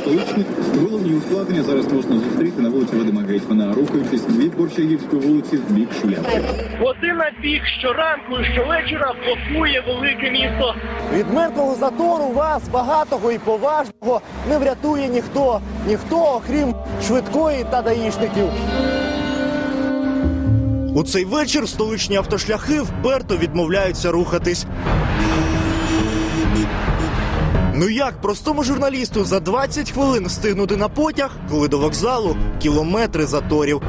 Столичних головні ускладнення зараз можна зустріти на вулиці Вадима Гетьмана, рухаючись від Борщагівської вулиці в бік Шияти. Година пік щоранку і щовечора блокує велике місто. Від мертвого затору вас, багатого і поважного, не врятує ніхто. Ніхто, окрім швидкої та даїшників. У цей вечір столичні автошляхи вперто відмовляються рухатись. Ну як простому журналісту за 20 хвилин встигнути на потяг, коли до вокзалу кілометри заторів.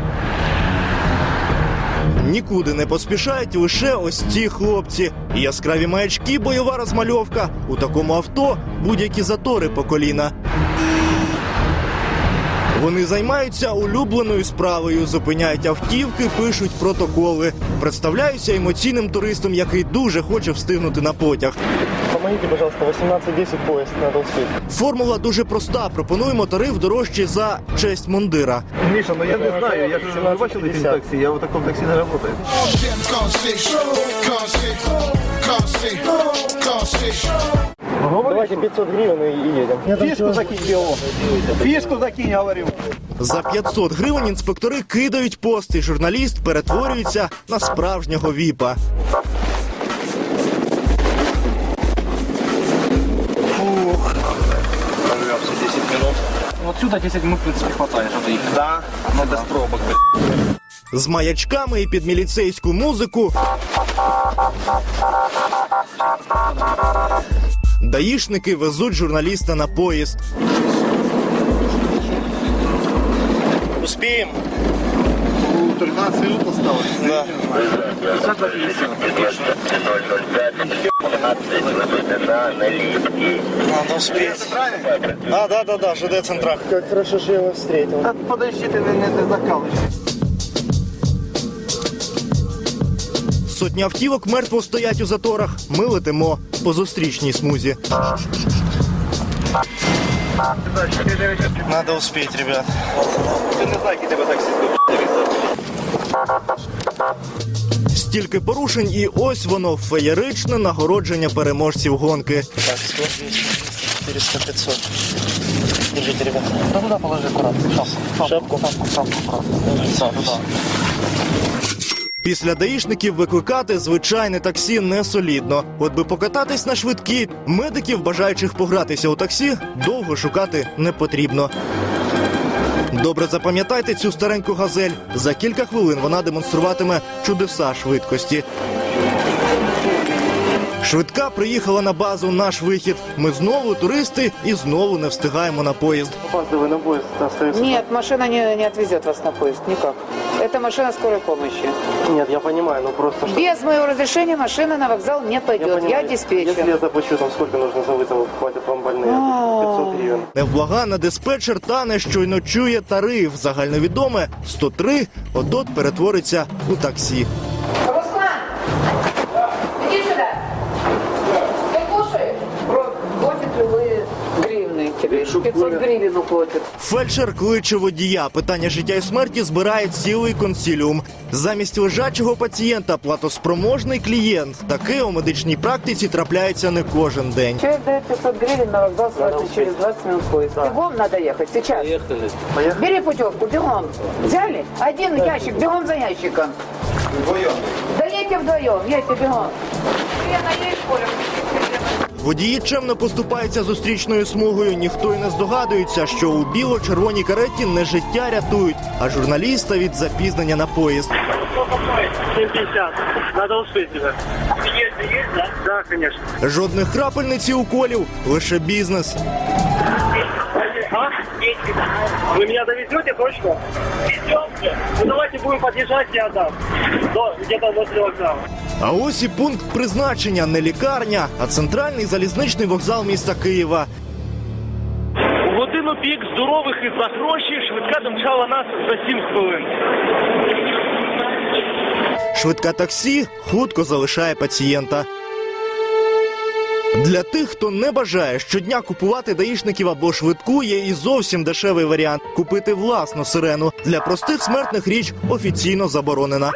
Нікуди не поспішають лише ось ті хлопці. Яскраві маячки, бойова розмальовка. У такому авто будь-які затори по коліна. Вони займаються улюбленою справою, зупиняють автівки, пишуть протоколи. Представляюся емоційним туристом, який дуже хоче встигнути на потяг. Помогите, пожалуйста, 18.10 поезд, надо успеть. Формула дуже проста. Пропонуємо тариф дорожчий за честь мундира. Миша, ну я не знаю, я же вы бачили эти такси, я в таком такси не работаю. Давайте 500 гривен и, и едем. Фишку закинь, Бело. Фишку закинь, говорю. За 500 гривень інспектори кидають пост, і журналіст перетворюється на справжнього віпа. Отсюда 10 минут, в принципе, хватает, чтобы доехать. Да, но без пробок. З маячками і під міліцейську музику. Даїшники везуть журналіста на поїзд. Успіємо. 13 минут осталось. Да. Надо успеть. А, да, да, да, ЖД Централь. Как хорошо, что я вас встретил. Да подожди, ты не, не закалываешь. Сотні автівок мертво стоять у заторах. Ми летимо по зустрічній смузі. Надо успеть, ребят. Ты не знаешь, где тебе такси Стільки порушень, і ось воно феєричне нагородження переможців гонки. Так, 100, 200, 400, 500. Держите, ребята. Да туда положи аккуратно. Шапку. Шапку? Шапку, шапку, аккуратно. Да, туда. Після даїшників викликати звичайне таксі не солідно. От би покататись на швидкі, медиків, бажаючих погратися у таксі, довго шукати не потрібно. Добре запам'ятайте цю стареньку газель. За кілька хвилин вона демонструватиме чудеса швидкості. Швидка приїхала на базу наш вихід. Ми знову туристи і знову не встигаємо на поїзд. Опаздывай на поезд, остается. Нет, машина не, не отвезет вас на поезд, никак. Это машина скорой помощи. Нет, я понимаю, но просто что... Без моего разрешения машина на вокзал не пойдет. Я, понимаю. диспетчер. Если я заплачу, там сколько нужно за вызов, хватит вам больные? 500 гривен. Невблагана диспетчер тане щойно чує тариф. Загальновідоме 103 от перетвориться у таксі. 500 гривен уплатит. Фельдшер кличе водія. Питання життя і смерті збирає цілий консіліум. Замість лежачого пацієнта платоспроможний клієнт. Таке у медичній практиці трапляється не кожен день. Человек дает 500 гривен на вокзал, через 20 минут поезд. Бегом надо ехать, сейчас. Поехали. Бери путевку, бегом. Взяли? Один ящик, бегом за ящиком. Вдвоем? Да едьте вдвоем, едьте бегом. Лена, едешь, Коля? Водії чемно поступаються зустрічною смугою. Ніхто й не здогадується, що у біло-червоній кареті не життя рятують, а журналіста від запізнення на поїзд. 750. Надо тебя. Есть, есть, да? Да. Жодних крапельниць і уколів, лише бізнес. А? Вы меня довезете точно? Везете? Ну давайте будем подъезжать, я отдам. До, где-то возле вокзала. А ось і пункт призначення не лікарня, а центральний залізничний вокзал міста Києва. У годину пік здорових і за гроші швидка домчала нас за 7 хвилин. Швидка таксі хутко залишає пацієнта. Для тих, хто не бажає щодня купувати даїшників або швидку, є і зовсім дешевий варіант купити власну сирену. Для простих смертних річ офіційно заборонена.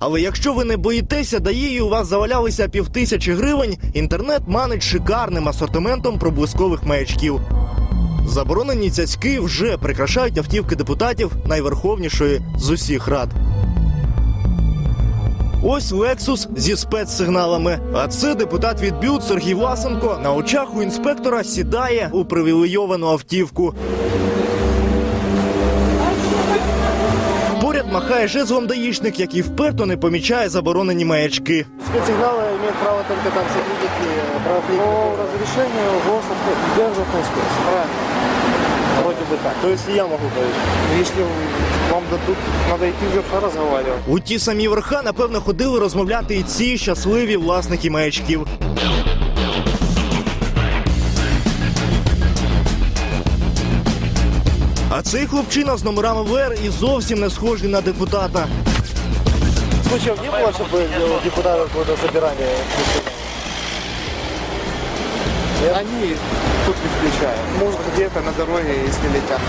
Але якщо ви не боїтеся ДАІ і у вас завалялися півтисячі гривень, інтернет манить шикарним асортиментом проблискових маячків. Заборонені цяцьки вже прикрашають автівки депутатів найверховнішої з усіх рад. Ось Лексус зі спецсигналами. А це депутат від Бют Сергій Власенко на очах у інспектора сідає у привілейовану автівку. махає жезлом даїшник, який вперто не помічає заборонені маячки. Спецсигналы имеют право только там сотрудники правоохранительных По разрешению ГОСов государственной спец. Правильно. Вроде бы так. То есть и я могу говорить. Если вам дадут, надо идти в верха разговаривать. У ті самі верха, напевно, ходили розмовляти і ці щасливі власники маячків. А цей хлопчина з номерами ВР і зовсім не схожий на депутата. Случаев не было, чтобы депутатов куда забирали? Они тут не включают. Может, где-то на дороге, если летят.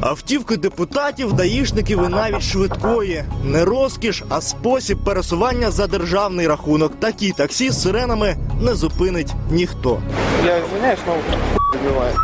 Автівки депутатів, даїшників і навіть швидкої. Не розкіш, а спосіб пересування за державний рахунок. Такі таксі з сиренами не зупинить ніхто. Я звиняюсь, знову забивает.